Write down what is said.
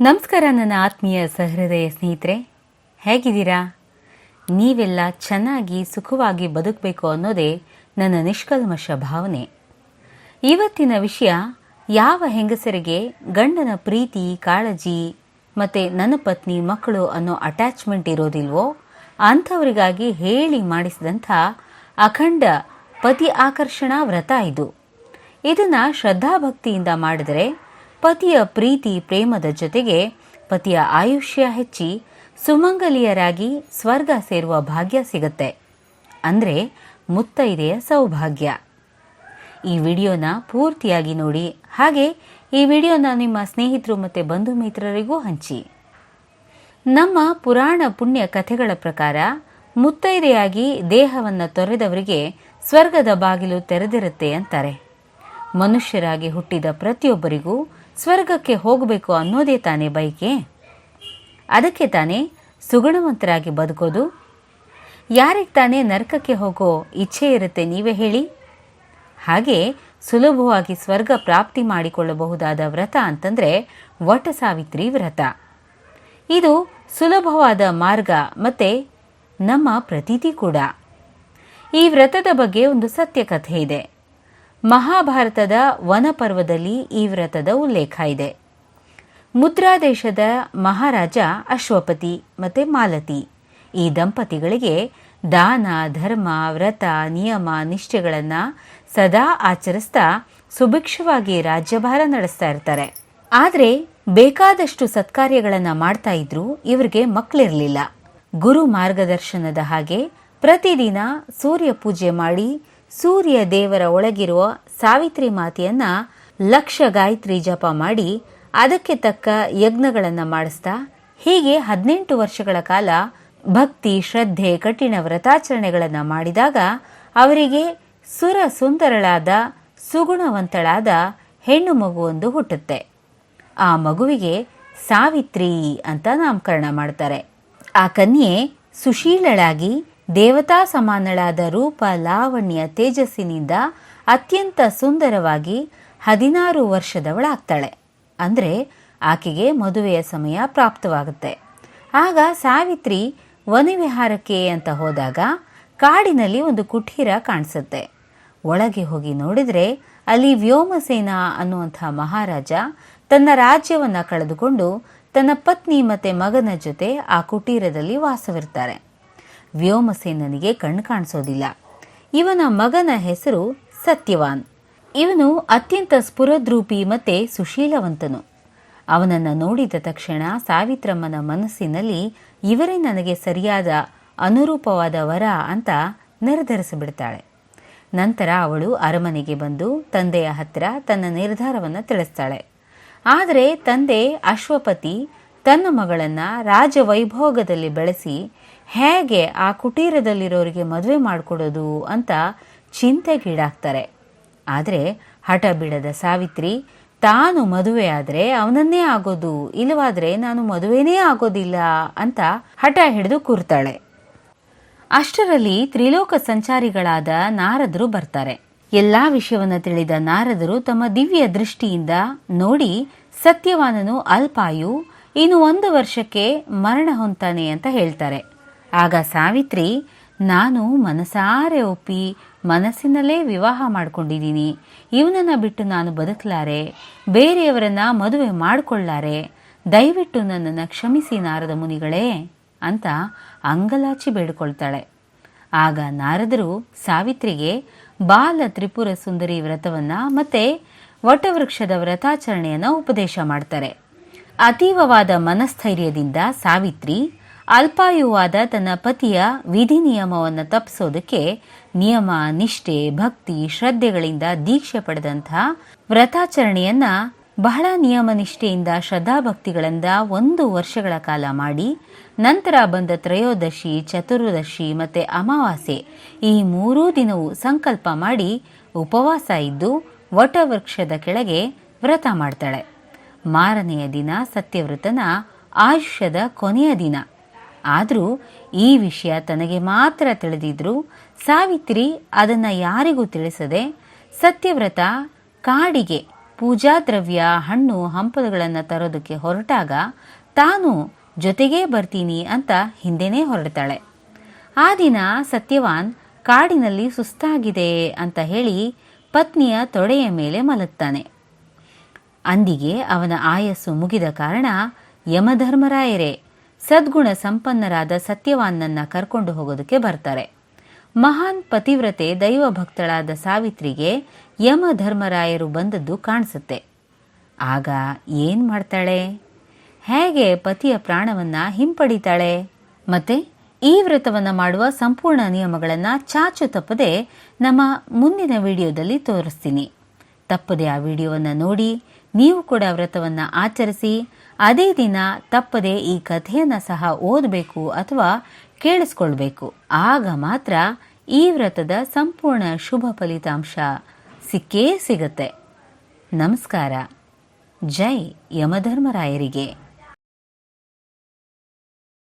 ನಮಸ್ಕಾರ ನನ್ನ ಆತ್ಮೀಯ ಸಹೃದಯ ಸ್ನೇಹಿತರೆ ಹೇಗಿದ್ದೀರಾ? ನೀವೆಲ್ಲ ಚೆನ್ನಾಗಿ ಸುಖವಾಗಿ ಬದುಕಬೇಕು ಅನ್ನೋದೇ ನನ್ನ ನಿಷ್ಕಲ್ಮಶ ಭಾವನೆ ಇವತ್ತಿನ ವಿಷಯ, ಯಾವ ಹೆಂಗಸರಿಗೆ ಗಂಡನ ಪ್ರೀತಿ, ಕಾಳಜಿ ಮತ್ತೆ ನನ್ನ ಪತ್ನಿ, ಮಕ್ಕಳು ಅನ್ನೋ ಅಟ್ಯಾಚ್ಮೆಂಟ್ ಇರೋದಿಲ್ವೋ, ಅಂಥವರಿಗಾಗಿ ಹೇಳಿ ಮಾಡಿಸಿದಂಥ ಅಖಂಡ ಪತಿ ಆಕರ್ಷಣಾ ವ್ರತ ಇದು. ಇದನ್ನ ಶ್ರದ್ಧಾಭಕ್ತಿಯಿಂದ ಮಾಡಿದರೆ ಪತಿಯ ಪ್ರೀತಿ, ಪ್ರೇಮದ ಜೊತೆಗೆ ಪತಿಯ ಆಯುಷ್ಯ ಹೆಚ್ಚಿ ಸುಮಂಗಲಿಯರಾಗಿ ಸ್ವರ್ಗ ಸೇರುವ ಭಾಗ್ಯ ಸಿಗುತ್ತೆ. ಅಂದ್ರೆ ಮುತ್ತೈದೆಯ ಸೌಭಾಗ್ಯ. ಈ ವಿಡಿಯೋನ ಪೂರ್ತಿಯಾಗಿ ನೋಡಿ, ಹಾಗೆ ಈ ವಿಡಿಯೋನ ನಿಮ್ಮ ಸ್ನೇಹಿತರು ಮತ್ತು ಬಂಧು ಮಿತ್ರರಿಗೂ ಹಂಚಿ. ನಮ್ಮ ಪುರಾಣ ಪುಣ್ಯ ಕಥೆಗಳ ಪ್ರಕಾರ, ಮುತ್ತೈದೆಯಾಗಿ ದೇಹವನ್ನು ತೊರೆದವರಿಗೆ ಸ್ವರ್ಗದ ಬಾಗಿಲು ತೆರೆದಿರುತ್ತೆ ಅಂತಾರೆ. ಮನುಷ್ಯರಾಗಿ ಹುಟ್ಟಿದ ಪ್ರತಿಯೊಬ್ಬರಿಗೂ ಸ್ವರ್ಗಕ್ಕೆ ಹೋಗಬೇಕು ಅನ್ನೋದೇ ತಾನೇ ಬೈಕೆ ಅದಕ್ಕೆ ತಾನೇ ಸುಗುಣವಂತರಾಗಿ ಬದುಕೋದು ಯಾರಿಗೆ ತಾನೇ ನರಕಕ್ಕೆ ಹೋಗೋ ಇಚ್ಛೆ ಇರುತ್ತೆ ನೀವೇ ಹೇಳಿ. ಹಾಗೆ ಸುಲಭವಾಗಿ ಸ್ವರ್ಗ ಪ್ರಾಪ್ತಿ ಮಾಡಿಕೊಳ್ಳಬಹುದಾದ ವ್ರತ ಅಂತಂದರೆ ವಟ ಸಾವಿತ್ರಿ ವ್ರತ. ಇದು ಸುಲಭವಾದ ಮಾರ್ಗ ಮತ್ತು ನಮ್ಮ ಪ್ರತೀತಿ ಕೂಡ. ಈ ವ್ರತದ ಬಗ್ಗೆ ಒಂದು ಸತ್ಯ ಕಥೆ ಇದೆ. ಮಹಾಭಾರತದ ವನಪರ್ವದಲ್ಲಿ ಈ ವ್ರತದ ಉಲ್ಲೇಖ ಇದೆ. ಮುದ್ರಾದೇಶದ ಮಹಾರಾಜ ಅಶ್ವಪತಿ ಮತ್ತು ಮಾಲತಿ. ಈ ದಂಪತಿಗಳಿಗೆ ದಾನ, ಧರ್ಮ, ವ್ರತ, ನಿಯಮ, ನಿಷ್ಠೆಗಳನ್ನು ಸದಾ ಆಚರಿಸ್ತಾ ಸುಭಿಕ್ಷವಾಗಿ ರಾಜ್ಯಭಾರ ನಡೆಸ್ತಾ ಇರ್ತಾರೆ. ಆದ್ರೆ ಬೇಕಾದಷ್ಟು ಸತ್ಕಾರ್ಯಗಳನ್ನು ಮಾಡ್ತಾ ಇದ್ರು ಇವರಿಗೆ ಮಕ್ಕಳಿರ್ಲಿಲ್ಲ ಗುರು ಮಾರ್ಗದರ್ಶನದ ಹಾಗೆ ಪ್ರತಿದಿನ ಸೂರ್ಯ ಪೂಜೆ ಮಾಡಿ ಸೂರ್ಯ ದೇವರ ಒಳಗಿರುವ ಸಾವಿತ್ರಿ ಮಾತೆಯನ್ನ ಲಕ್ಷ ಗಾಯತ್ರಿ ಜಪ ಮಾಡಿ ಅದಕ್ಕೆ ತಕ್ಕ ಯಜ್ಞಗಳನ್ನು ಮಾಡಿಸ್ತಾ ಹೀಗೆ ಹದಿನೆಂಟು ವರ್ಷಗಳ ಕಾಲ ಭಕ್ತಿ, ಶ್ರದ್ಧೆ, ಕಠಿಣ ವ್ರತಾಚರಣೆಗಳನ್ನು ಮಾಡಿದಾಗ ಅವರಿಗೆ ಸುರ ಸುಂದರಳಾದ ಸುಗುಣವಂತಳಾದ ಹೆಣ್ಣು ಮಗುವೊಂದು ಹುಟ್ಟುತ್ತೆ. ಆ ಮಗುವಿಗೆ ಸಾವಿತ್ರಿ ಅಂತ ನಾಮಕರಣ ಮಾಡ್ತಾರೆ. ಆ ಕನ್ಯೆ ಸುಶೀಲಳಾಗಿ ದೇವತಾ ಸಮಾನಳಾದ ರೂಪ, ಲಾವಣ್ಯ, ತೇಜಸ್ಸಿನಿಂದ ಅತ್ಯಂತ ಸುಂದರವಾಗಿ ಹದಿನಾರು ವರ್ಷದವಳಾಗ್ತಾಳೆ. ಅಂದರೆ ಆಕೆಗೆ ಮದುವೆಯ ಸಮಯ ಪ್ರಾಪ್ತವಾಗುತ್ತೆ. ಆಗ ಸಾವಿತ್ರಿ ವನವಿಹಾರಕ್ಕೆ ಅಂತ ಹೋದಾಗ ಕಾಡಿನಲ್ಲಿ ಒಂದು ಕುಟೀರ ಕಾಣಿಸುತ್ತೆ. ಒಳಗೆ ಹೋಗಿ ನೋಡಿದರೆ ಅಲ್ಲಿ ವ್ಯೋಮಸೇನ ಅನ್ನುವಂಥ ಮಹಾರಾಜ ತನ್ನ ರಾಜ್ಯವನ್ನ ಕಳೆದುಕೊಂಡು ತನ್ನ ಪತ್ನಿ ಮತ್ತೆ ಮಗನ ಜೊತೆ ಆ ಕುಟೀರದಲ್ಲಿ ವಾಸವಿರ್ತಾರೆ. ವ್ಯೋಮಸೇನನಿಗೆ ಕಣ್ಣು ಕಾಣಿಸೋದಿಲ್ಲ. ಇವನ ಮಗನ ಹೆಸರು ಸತ್ಯವಾನ್. ಇವನು ಅತ್ಯಂತ ಸ್ಫುರದ್ರೂಪಿ ಮತ್ತೆ ಸುಶೀಲವಂತನು. ಅವನನ್ನು ನೋಡಿದ ತಕ್ಷಣ ಸಾವಿತ್ರಮ್ಮನ ಮನಸ್ಸಿನಲ್ಲಿ, ಇವರೇ ನನಗೆ ಸರಿಯಾದ ಅನುರೂಪವಾದ ವರ ಅಂತ ನಿರ್ಧರಿಸಿಬಿಡ್ತಾಳೆ. ನಂತರ ಅವಳು ಅರಮನೆಗೆ ಬಂದು ತಂದೆಯ ಹತ್ತಿರ ತನ್ನ ನಿರ್ಧಾರವನ್ನು ತಿಳಿಸ್ತಾಳೆ. ಆದರೆ ತಂದೆ ಅಶ್ವಪತಿ ತನ್ನ ಮಗಳನ್ನು ರಾಜವೈಭೋಗದಲ್ಲಿ ಬೆಳೆಸಿ ಹೇಗೆ ಆ ಕುಟೀರದಲ್ಲಿರೋರಿಗೆ ಮದುವೆ ಮಾಡಿಕೊಡೋದು ಅಂತ ಚಿಂತೆಗೀಡಾಗ್ತಾರೆ. ಆದರೆ ಹಠ ಬಿಡದ ಸಾವಿತ್ರಿ ತಾನು ಮದುವೆ ಆದ್ರೆ ಅವನನ್ನೇ ಆಗೋದು, ಇಲ್ಲವಾದ್ರೆ ನಾನು ಮದುವೆನೇ ಆಗೋದಿಲ್ಲ ಅಂತ ಹಠ ಹಿಡಿದು ಕೂರ್ತಾಳೆ. ಅಷ್ಟರಲ್ಲಿ ತ್ರಿಲೋಕ ಸಂಚಾರಿಗಳಾದ ನಾರದರು ಬರ್ತಾರೆ. ಎಲ್ಲಾ ವಿಷಯವನ್ನ ತಿಳಿದ ನಾರದರು ತಮ್ಮ ದಿವ್ಯ ದೃಷ್ಟಿಯಿಂದ ನೋಡಿ, ಸತ್ಯವಾನನು ಅಲ್ಪಾಯು, ಇನ್ನು ಒಂದು ವರ್ಷಕ್ಕೆ ಮರಣ ಹೊಂತಾನೆ ಅಂತ ಹೇಳ್ತಾರೆ. ಆಗ ಸಾವಿತ್ರಿ, ನಾನು ಮನಸಾರೆ ಒಪ್ಪಿ ಮನಸ್ಸಿನಲ್ಲೇ ವಿವಾಹ ಮಾಡ್ಕೊಂಡಿದ್ದೀನಿ. ಇವನನ್ನ ಬಿಟ್ಟು ನಾನು ಬದುಕಲಾರೆ. ಬೇರೆಯವರನ್ನ ಮದುವೆ ಮಾಡಿಕೊಳ್ಳಾರೆ. ದಯವಿಟ್ಟು ನನ್ನನ್ನು ಕ್ಷಮಿಸಿ, ನಾರದ ಮುನಿಗಳೇ ಅಂತ ಅಂಗಲಾಚಿ ಬೇಡಿಕೊಳ್ತಾಳೆ. ಆಗ ನಾರದರು ಸಾವಿತ್ರಿಗೆ ಬಾಲ ತ್ರಿಪುರ ಸುಂದರಿ ವ್ರತವನ್ನ ಮತ್ತೆ ವಟವೃಕ್ಷದ ವ್ರತಾಚರಣೆಯನ್ನ ಉಪದೇಶ ಮಾಡ್ತಾರೆ. ಅತೀವವಾದ ಮನಸ್ಥೈರ್ಯದಿಂದ ಸಾವಿತ್ರಿ ಅಲ್ಪಾಯುವಾದ ತನ್ನ ಪತಿಯ ವಿಧಿ ನಿಯಮವನ್ನು ತಪ್ಪಿಸೋದಕ್ಕೆ ನಿಯಮ, ನಿಷ್ಠೆ, ಭಕ್ತಿ, ಶ್ರದ್ಧೆಗಳಿಂದ ದೀಕ್ಷೆ ಪಡೆದಂತಹ ವ್ರತಾಚರಣೆಯನ್ನ ಬಹಳ ನಿಯಮ, ನಿಷ್ಠೆಯಿಂದ ಶ್ರದ್ಧಾಭಕ್ತಿಗಳಿಂದ ಒಂದು ವರ್ಷಗಳ ಕಾಲ ಮಾಡಿ ನಂತರ ಬಂದ ತ್ರಯೋದಶಿ, ಚತುರ್ದಶಿ ಮತ್ತೆ ಅಮಾವಾಸ್ಯೆ ಈ ಮೂರೂ ದಿನವೂ ಸಂಕಲ್ಪ ಮಾಡಿ ಉಪವಾಸ ಇದ್ದು ವಟವೃಕ್ಷದ ಕೆಳಗೆ ವ್ರತ ಮಾಡ್ತಾಳೆ. ಮಾರನೆಯ ದಿನ ಸತ್ಯವ್ರತನ ಆಯುಷ್ಯದ ಕೊನೆಯ ದಿನ. ಆದರೂ ಈ ವಿಷಯ ತನಗೆ ಮಾತ್ರ ತಿಳಿದಿದ್ರು ಸಾವಿತ್ರಿ ಅದನ್ನು ಯಾರಿಗೂ ತಿಳಿಸದೆ ಸತ್ಯವ್ರತ ಕಾಡಿಗೆ ಪೂಜಾ ದ್ರವ್ಯ, ಹಣ್ಣು, ಹಂಪಲುಗಳನ್ನು ತರೋದಕ್ಕೆ ಹೊರಟಾಗ ತಾನು ಜೊತೆಗೇ ಬರ್ತೀನಿ ಅಂತ ಹಿಂದೆನೇ ಹೊರಡ್ತಾಳೆ. ಆ ದಿನ ಸತ್ಯವಾನ್ ಕಾಡಿನಲ್ಲಿ ಸುಸ್ತಾಗಿದೆ ಅಂತ ಹೇಳಿ ಪತ್ನಿಯ ತೊಡೆಯ ಮೇಲೆ ಮಲಗ್ತಾನೆ. ಅಂದಿಗೆ ಅವನ ಆಯಸ್ಸು ಮುಗಿದ ಕಾರಣ ಯಮಧರ್ಮರಾಯರೇ ಸದ್ಗುಣ ಸಂಪನ್ನರಾದ ಸತ್ಯವಾನ್ನನ್ನ ಕರ್ಕೊಂಡು ಹೋಗೋದಕ್ಕೆ ಬರ್ತಾರೆ. ಮಹಾನ್ ಪತಿವ್ರತೆ ದೈವ ಭಕ್ತಳಾದ ಸಾವಿತ್ರಿಗೆ ಯಮಧರ್ಮರಾಯರು ಬಂದದ್ದು ಕಾಣಿಸುತ್ತೆ. ಆಗ ಏನ್ ಮಾಡ್ತಾಳೆ? ಹೇಗೆ ಪತಿಯ ಪ್ರಾಣವನ್ನ ಹಿಂಪಡಿತಾಳೆ? ಮತ್ತೆ ಈ ವ್ರತವನ್ನ ಮಾಡುವ ಸಂಪೂರ್ಣ ನಿಯಮಗಳನ್ನ ಚಾಚು ತಪ್ಪದೆ ನಮ್ಮ ಮುಂದಿನ ವಿಡಿಯೋದಲ್ಲಿ ತೋರಿಸ್ತೀನಿ. ತಪ್ಪದೆ ಆ ವಿಡಿಯೋವನ್ನು ನೋಡಿ ನೀವು ಕೂಡ ವ್ರತವನ್ನು ಆಚರಿಸಿ, ಅದೇ ದಿನ ತಪ್ಪದೆ ಈ ಕಥೆಯನ್ನು ಸಹ ಓದಬೇಕು ಅಥವಾ ಕೇಳಿಸ್ಕೊಳ್ಬೇಕು. ಆಗ ಮಾತ್ರ ಈ ವ್ರತದ ಸಂಪೂರ್ಣ ಶುಭ ಫಲಿತಾಂಶ ಸಿಕ್ಕೇ ಸಿಗುತ್ತೆ. ನಮಸ್ಕಾರ. ಜೈ ಯಮಧರ್ಮರಾಯರಿಗೆ.